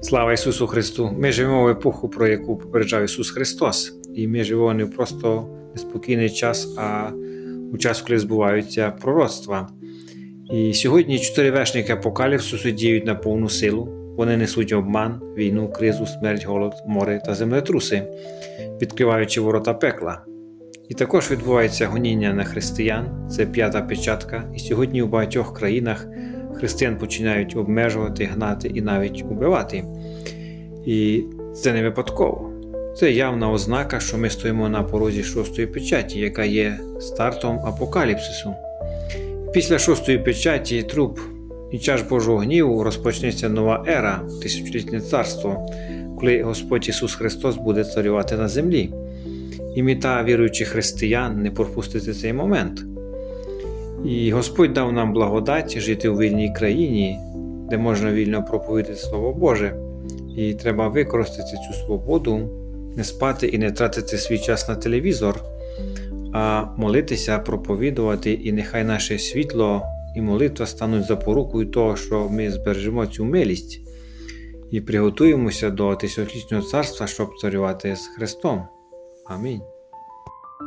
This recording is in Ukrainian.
Слава Ісусу Христу! Ми живемо в епоху, про яку попереджав Ісус Христос. І ми живемо не просто неспокійний час, а у час, коли збуваються пророцтва. І сьогодні чотири вершники апокаліпсису діють на повну силу. Вони несуть обман, війну, кризу, смерть, голод, море та землетруси, відкриваючи ворота пекла. І також відбувається гоніння на християн, це п'ята печатка, і сьогодні у багатьох країнах християн починають обмежувати, гнати і навіть убивати. І це не випадково. Це явна ознака, що ми стоїмо на порозі шостої печаті, яка є стартом апокаліпсису. Після шостої печаті труп і чаш Божого гніву розпочнеться нова ера, тисячолітнє царство, коли Господь Ісус Христос буде царювати на землі. І мета віруючих християн не пропустити цей момент. І Господь дав нам благодать жити у вільній країні, де можна вільно проповідати Слово Боже. І треба використати цю свободу, не спати і не тратити свій час на телевізор, а молитися, проповідувати, і нехай наше світло і молитва стануть запорукою того, що ми збережемо цю милість і приготуємося до тисячолітнього царства, щоб царювати з Христом. Амінь.